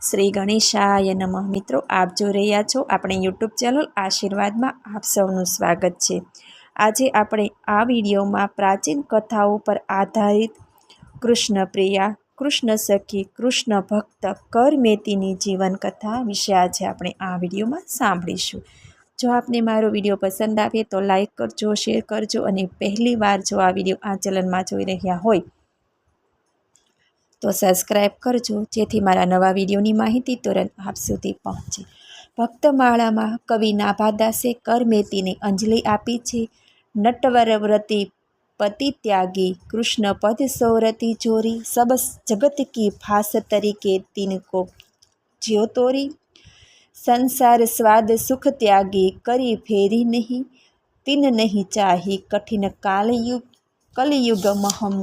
શ્રી ગણેશાય નમઃ. મિત્રો, આપ જો રહ્યા છો આપણે યુટ્યુબ ચેનલ આશીર્વાદમાં આપ સૌનું સ્વાગત છે. આજે આપણે આ વિડીયોમાં પ્રાચીન કથાઓ પર આધારિત કૃષ્ણ પ્રિયા કૃષ્ણ સખી કૃષ્ણ ભક્ત કરમેતીની જીવનકથા વિશે આજે આપણે આ વિડીયોમાં સાંભળીશું. જો આપને મારો વીડિયો પસંદ આવે તો લાઈક કરજો, શેર કરજો અને પહેલી વાર જો આ વીડિયો આ ચલનમાં જોઈ રહ્યા હોય તો સબસ્ક્રાઈબ કરજો, જેથી મારા નવા વિડીયોની માહિતી તુરંત આપ સુધી પહોંચે. ભક્તમાળામાં કવિ નાભાદાસે કરમેતીને અંજલિ આપી છે. નટવરવ્રતી પતિ ત્યાગી, કૃષ્ણ પદ સૌરતી ચોરી, સબ જગત કી ફાસ તરીકે તિનકો જ્યોતોરી સંસાર સ્વાદ સુખ ત્યાગી, કરી ફેરી નહીં. તિન નહીં ચાહી કઠિન કાલયુગ કલયુગ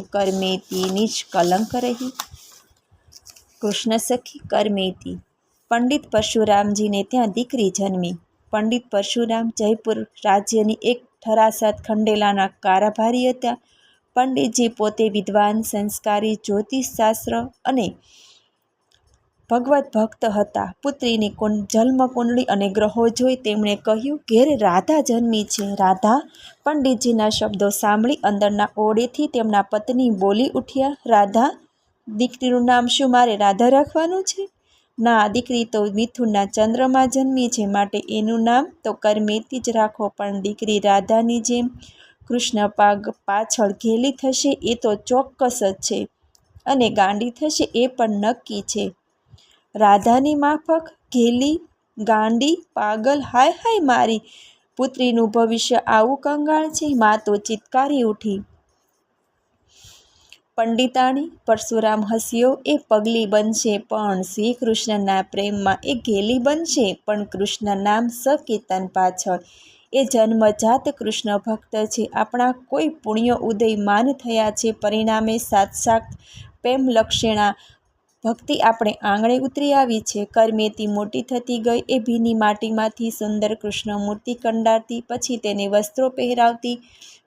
કર્મેતી નિષ્કલંક રહી। કૃષ્ણ સખી કર્મેતી, પંડિત પરશુરામજીને ત્યાં દીકરી જન્મી। પંડિત પરશુરામ જયપુર રાજ્યની એક ઠરાસત ખંડેલાના કારાભારી હતા। પંડિતજી પોતે વિદ્વાન, સંસ્કારી જ્યોતિષશાસ્ત્ર અને ભગવત ભક્ત હતા. પુત્રીની જન્મ કુંડળી અને ગ્રહો જોઈ તેમણે કહ્યું, ઘેર રાધા જન્મી છે, રાધા. પંડિતજીના શબ્દો સાંભળી અંદરના ઓળેથી તેમના પત્ની બોલી ઉઠ્યા, રાધા, દીકરીનું નામ શું મારે રાધા રાખવાનું છે? ના, દીકરી તો મિથુનના ચંદ્રમાં જન્મી છે, માટે એનું નામ તો કરમેતી જ રાખો, પણ દીકરી રાધાની જેમ કૃષ્ણ પાગ પાછળ ઘેલી થશે, એ તો ચોક્કસ જ છે અને ગાંડી થશે, એ પણ નક્કી છે. રાધાની માફક, ઘેલી, ગાંડી, પાગલ, હાય હાય મારી. પુત્રીનું ભવિષ્ય આવું કંગાળ છે, મા તો ચિત્કારી ઉઠી. પંડિતાણી, પરશુરામ હસ્યો એ પગલી બનશે, પણ શ્રી કૃષ્ણના પ્રેમમાં એ ઘેલી બનશે, પણ કૃષ્ણ નામ સકીર્તન પાછળ. એ જન્મજાત કૃષ્ણ ભક્ત છે, આપણા કોઈ પુણ્ય ઉદય માન થયા છે, પરિણામે સાક્ષાત પ્રેમ લક્ષણા ભક્તિ આપણે આંગણે ઉતરી આવી છે. કરમેતી મોટી થતી ગઈ એ ભીની માટીમાંથી સુંદર કૃષ્ણ મૂર્તિ કંડારતી, પછી તેને વસ્ત્રો પહેરાવતી,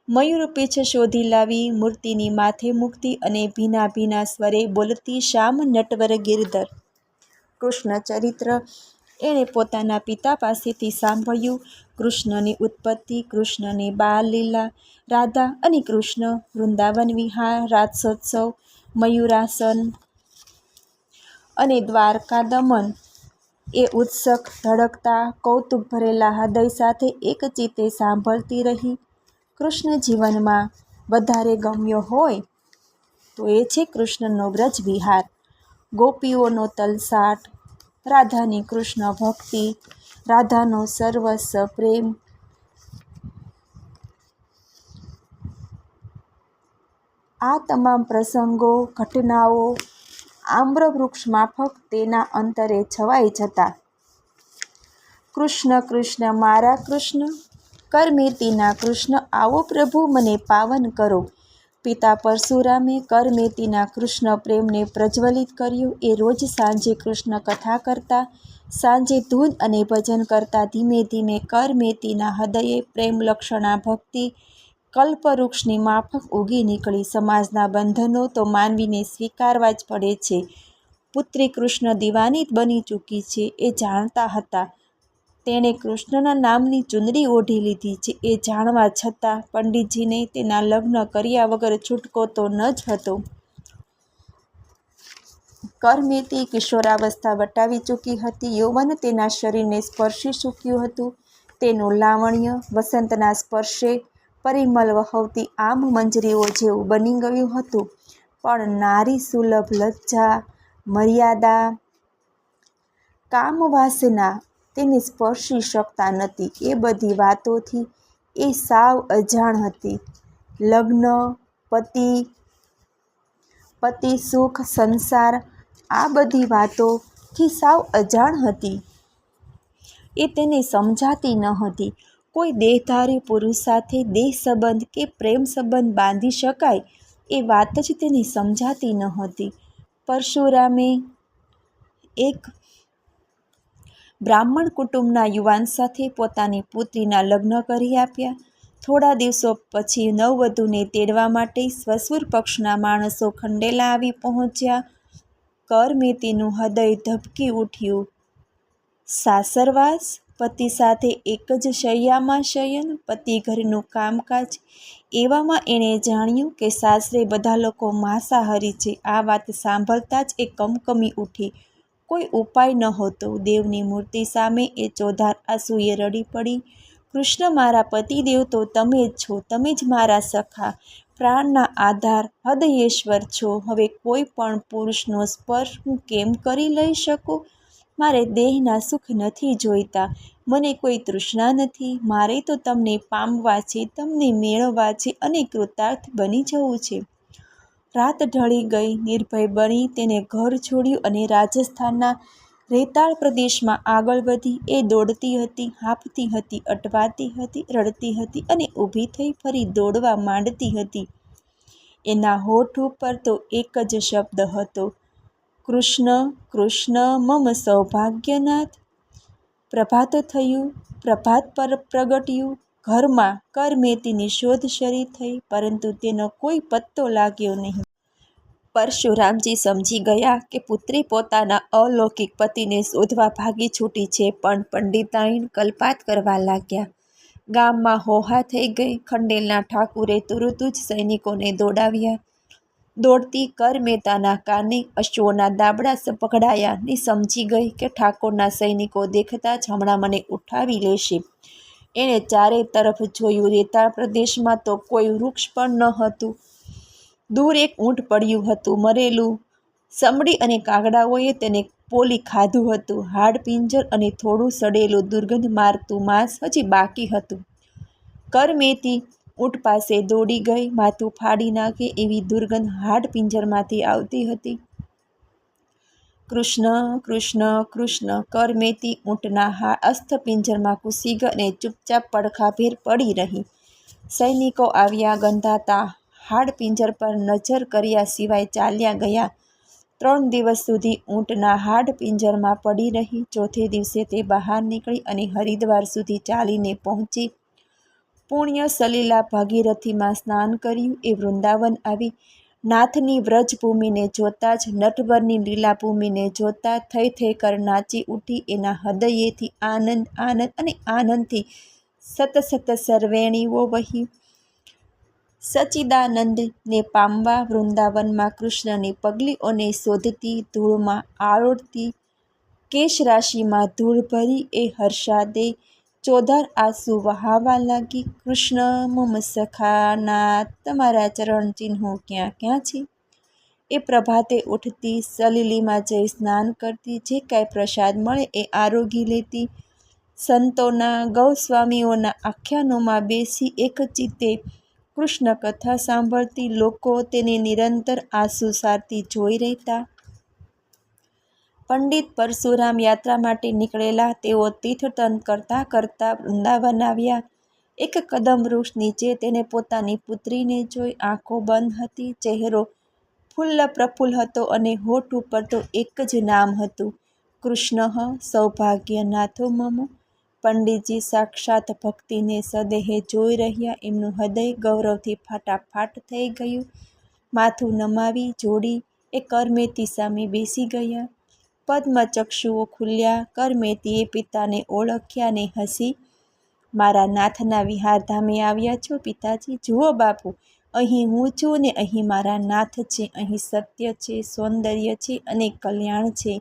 મયુર શોધી લાવી, મૂર્તિની માથે મૂકતી અને ભીના ભીના સ્વરે બોલતી શ્યામ નટવર ગિરધર. કૃષ્ણ ચરિત્ર એણે પોતાના પિતા પાસેથી સાંભળ્યું. કૃષ્ણની ઉત્પત્તિ, કૃષ્ણની બાળલીલા રાધા અને કૃષ્ણ વૃંદાવન વિહાર રાસોત્સવ મયુરાસન અને દ્વારકા દમન. એ ઉત્સક, ધડકતા, કૌતુક ભરેલા હૃદય સાથે એક ચિત્તે સાંભળતી રહી. કૃષ્ણ જીવનમાં વધારે ગમ્યો હોય તો એ છે કૃષ્ણનો વ્રજ વિહાર. ગોપીઓનો તલસાટ, રાધાની કૃષ્ણ ભક્તિ, રાધાનો સર્વસ્વ પ્રેમ. આ તમામ પ્રસંગો, ઘટનાઓ આમ્રવૃક્ષ તેના અંતરે છવાઈ જતા. કૃષ્ણ કૃષ્ણ, મારા કૃષ્ણ, કરમેતીના કૃષ્ણ, આવો પ્રભુ મને પાવન કરો. પિતા પરશુરામે કરમેતીના કૃષ્ણ પ્રેમને પ્રજ્વલિત કર્યો. એ રોજ સાંજે કૃષ્ણ કથા કરતા, સાંજે ધૂન અને ભજન કરતા ધીમે ધીમે કરમેતીના હૃદયે પ્રેમ લક્ષણા ભક્તિ કલ્પવૃક્ષની માફક ઉગી નીકળી. સમાજના બંધનો તો માનવીને સ્વીકારવા જ પડે છે. પુત્રી કૃષ્ણ દિવાની બની ચૂકી છે એ જાણતા હતા. તેણે કૃષ્ણના નામની ચુંદડી ઓઢી લીધી છે એ જાણવા છતાં પંડિતજીને તેના લગ્ન કર્યા વગર છૂટકો તો ન જ હતો. કરમેતી કિશોરાવસ્થા વટાવી ચૂકી હતી. યૌવન તેના શરીરને સ્પર્શી ચૂક્યું હતું. તેનું લાવણ્ય વસંતના સ્પર્શે પરિમલ વહવતી આમ મંજરીઓ જેવું બની ગયું હતું. પણ નારી સુલભ લજ્જા, મર્યાદા, કામવાસના તેને સ્પર્શી શકતા નથી. એ બધી વાતોથી એ સાવ અજાણ હતી. લગ્ન, પતિ પતિ સુખ, સંસાર, આ બધી વાતોથી સાવ અજાણ હતી. એ તેને સમજાતી ન હતી. કોઈ દેહધારી પુરુષ સાથે દેહ સંબંધ કે પ્રેમ સંબંધ બાંધી શકાય એ વાત જ તેને સમજાતી ન હતી. પરશુરામે એક બ્રાહ્મણ કુટુંબના યુવાન સાથે પોતાની પુત્રીના લગ્ન કરી આપ્યા. થોડા દિવસો પછી નવવધૂને તેડવા માટે સ્વસુર પક્ષના માણસો ખંડેલા આવી પહોંચ્યા. કરમેતીનું હૃદય ધબકી ઉઠ્યું. સાસરવાસ, પતિ સાથે એક જ શૈયામાં શયન, પતિ ઘરનું કામકાજ. એવામાં એણે જાણ્યું કે સાસરે બધા લોકો માંસાહારી છે. આ વાત સાંભળતા જ એ કમકમી ઊઠી. કોઈ ઉપાય નહોતો. દેવની મૂર્તિ સામે એ ચોધાર આંસુએ રડી પડી. કૃષ્ણ મારા પતિદેવ તો તમે જ છો. તમે જ મારા સખા, પ્રાણના આધાર, હૃદયેશ્વર છો. હવે કોઈ પણ પુરુષનો સ્પર્શ હું કેમ કરી લઈ શકું? મારે દેહના સુખ નથી જોઈતા. મને કોઈ તૃષ્ણા નથી. મારે તો તમને પામવા છે, તમને મેળવવા છે અને કૃતાર્થ બની જવું છે. રાત ઢળી ગઈ. નિર્ભય બની તેને ઘર છોડ્યું અને રાજસ્થાનના રેતાળ પ્રદેશમાં આગળ વધી. એ દોડતી હતી, હાંફતી હતી, અટવાતી હતી, રડતી હતી અને ઊભી થઈ ફરી દોડવા માંડતી હતી. એના હોઠ ઉપર તો એક જ શબ્દ હતો, કૃષ્ણ, કૃષ્ણ મમ સૌભાગ્યનાથ! પ્રભાત થયું. પ્રભાત પર પ્રગટ્યું. ઘરમાં કરમેતીની શોધ શરી થઈ, પરંતુ તેનો કોઈ પત્તો લાગ્યો નહીં. પરશુરામજી સમજી ગયા કે પુત્રી પોતાના અલૌકિક પતિને શોધવા ભાગી છૂટી છે પણ પંડિતાઈન કલ્પાત કરવા લાગ્યા. ગામમાં હોહા થઈ ગઈ. ખંડેલના ઠાકુરે તુરત જ સૈનિકોને દોડાવ્યા. દોડતી કરમેતાના કાને અશ્વોના દાબડા સપકડાયા ને સમજી ગઈ કે ઠાકોરના સૈનિકો દેખતા જ હમણાં મને ઉઠાવી લેશે. એણે ચારે તરફ જોયું. રેતાળ પ્રદેશમાં તો કોઈ વૃક્ષ પણ ન હતું. દૂર એક ઊંટ પડ્યું હતું, મરેલું. સમડી અને કાગડાઓએ તેને પોલી ખાધું હતું. હાડપિંજર અને થોડું સડેલું દુર્ગંધ મારતું માંસ હજી બાકી હતું. કરમેતી ઊંટ પાસે દોડી ગઈ. માથું ફાડી નાખે એવી દુર્ગંધ હાડપિંજરમાંથી આવતી હતી. કૃષ્ણ, કૃષ્ણ, કૃષ્ણ! કરમેતી ઊંટના અસ્થિપંજરમાં ઘૂસી ગઈ અને ચૂપચાપ પડખાભેર પડી રહી. સૈનિકો આવ્યા. ગંધાતા હાડપિંજર પર નજર કર્યા સિવાય ચાલ્યા ગયા. ત્રણ દિવસ સુધી ઊંટના હાડપિંજરમાં પડી રહી. ચોથે દિવસે તે બહાર નીકળી અને હરિદ્વાર સુધી ચાલીને પહોંચી. પુણ્ય સલીલા ભાગીરથીમાં સ્નાન કર્યું. એ વૃંદાવન આવી. નાથની વ્રજભૂમિને જોતાં જ, નટવરની લીલાભૂમિને જોતાં થઈ થઈ કર નાચી ઉઠી એના હૃદયેથી આનંદ, આનંદ અને આનંદથી સત સત સર્વેણીઓ વહી. સચિદાનંદને પામવા વૃંદાવનમાં કૃષ્ણની પગલીઓને શોધતી, ધૂળમાં આળોડતી કેશ રાશિમાં ધૂળ ભરી એ હર્ષાદે ચોધાર આંસુ વહાવા લાગી. કૃષ્ણ મમ સખાના તમારા ચરણ ચિહ્નો ક્યાં ક્યાં છે? એ પ્રભાતે ઊઠતી, સલીલીમાં જઈ સ્નાન કરતી, જે કાંઈ પ્રસાદ મળે એ આરોગી લેતી. સંતોના, ગૌસ્વામીઓના આખ્યાનોમાં બેસી એક ચિત્તે કૃષ્ણ કથા સાંભળતી. લોકો તેને નિરંતર આંસુ સારતી જોઈ રહેતા. પંડિત પરશુરામ યાત્રા માટે નીકળેલા. તેઓ તીર્થટન કરતાં કરતાં વૃંદાવન આવ્યા. એક કદમવૃક્ષ નીચે તેને પોતાની પુત્રીને જોઈ. આંખો બંધ હતી, ચહેરો ફુલ્લ પ્રફુલ્લ હતો અને હોઠ ઉપર તો એક જ નામ હતું, કૃષ્ણ સૌભાગ્યનાથો મમ! પંડિતજી સાક્ષાત ભક્તિને સદેહે જોઈ રહ્યા. એમનું હૃદય ગૌરવથી ફાટાફાટ થઈ ગયું. માથું નમાવી, જોડી એ કરમેતી સામે બેસી ગયા. પદ્મચક્ષુઓ ખુલ્યાં. કરમેતીએ પિતાને ઓળખ્યા ને હસી, મારા નાથના વિહારધામે આવ્યા છો પિતાજી? જુઓ બાપુ, અહીં હું છું ને અહીં મારા નાથ છે. અહીં સત્ય છે, સૌંદર્ય છે અને કલ્યાણ છે.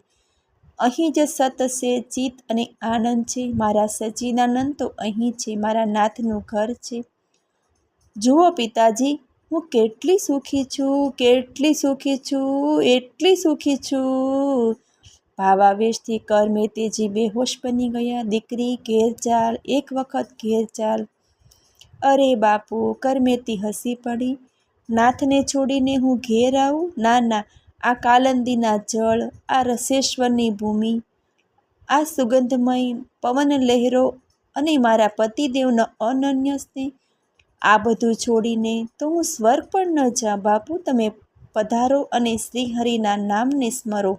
અહીં જ સત છે, ચિત્ત અને આનંદ છે. મારા સચ્ચિદાનંદ તો અહીં છે. મારા નાથનું ઘર છે. જુઓ પિતાજી, હું કેટલી સુખી છું, કેટલી સુખી છું, એટલી સુખી છું! ભાવાવેશથી કરમેતીજી બેહોશ બની ગયા. દીકરી, ઘેર ચાલ, એક વખત ઘેર ચાલ. અરે બાપુ! કરમેતી હસી પડી. નાથને છોડીને હું ઘેર આવું? ના ના, આ કાલંદીના જળ, આ રસેશ્વરની ભૂમિ, આ સુગંધમય પવન લહેરો અને મારા પતિદેવનો અનન્ય સ્નેહ, આ બધું છોડીને તો હું સ્વર્ગ પણ ન જાઉં. બાપુ, તમે પધારો અને શ્રીહરિના નામને સ્મરો.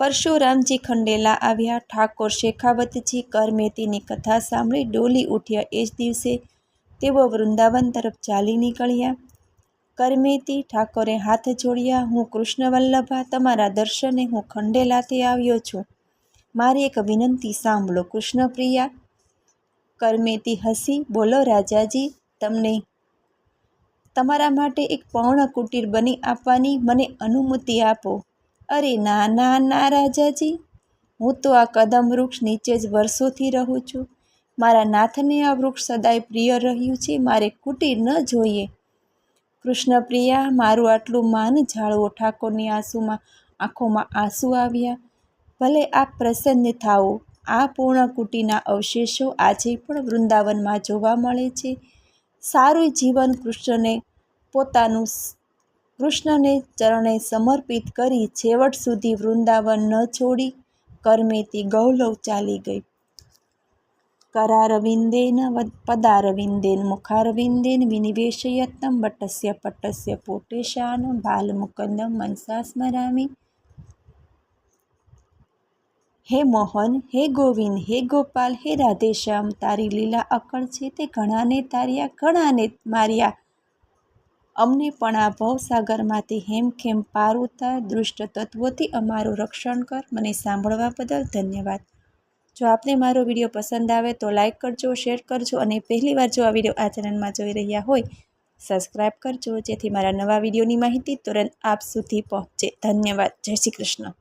પરશુરામજી ખંડેલા આવ્યા. ઠાકોર શેખાવતજી કરમેતીની કથા સાંભળી ડોલી ઉઠ્યા એ જ દિવસે તેઓ વૃંદાવન તરફ ચાલી નીકળ્યા. કરમેતી ઠાકોરે હાથ જોડ્યા, હું કૃષ્ણવલ્લભા, તમારા દર્શને હું ખંડેલાથી આવ્યો છું મારી એક વિનંતી સાંભળો, કૃષ્ણપ્રિયા કરમેતી હસી, બોલો રાજાજી, તમને તમારા માટે એક પૌર્ણ કુટીર બની આપવાની મને અનુમતિ આપો અરે ના ના ના, રાજાજી. હું તો આ કદમ વૃક્ષ નીચે જ વર્ષોથી રહું છું. મારા નાથને આ વૃક્ષ સદાય પ્રિય રહ્યું છે, મારે કુટીર ન જોઈએ. કૃષ્ણપ્રિયા, મારું આટલું માન જાળવો ઠાકોરની આંસુમાં, આંખોમાં આંસુ આવ્યા. ભલે આપ પ્રસન્ન થાઓ, આ પૂર્ણ કુટીના અવશેષો આજે પણ વૃંદાવનમાં જોવા મળે છે. સારું જીવન કૃષ્ણને પોતાનું કૃષ્ણને ચરણે સમર્પિત કરી છેવટ સુધી વૃંદાવન ન છોડી કરમેતી ગૌલવ ચાલી ગઈ. કરારવિંદેન પદારવિંદેન મુખારવિંદેન વિનિવેશયત્નમ બટસ્ય પટસ્ય પોટેશાન બાલમુકંદમ મનસા સ્મરામી. હે મોહન, હે ગોવિંદ, હે ગોપાલ, હે રાધેશ્યામ, તારી લીલા અકળ છે તે ઘણાને તાર્યા, ઘણાને માર્યા. અમને પણ આ ભવસાગરમાંથી હેમખેમ પાર ઉતાર દુષ્ટ તત્વોથી અમારું રક્ષણ કર. મને સાંભળવા બદલ ધન્યવાદ. જો આપને મારો વીડિયો પસંદ આવે તો લાઇક કરજો, શેર કરજો અને પહેલીવાર જો આ વીડિયો આ ચેનલમાં જોઈ રહ્યા હોય સબસ્ક્રાઈબ કરજો જેથી મારા નવા વિડીયોની માહિતી તુરંત આપ સુધી પહોંચે. ધન્યવાદ. જય શ્રી કૃષ્ણ.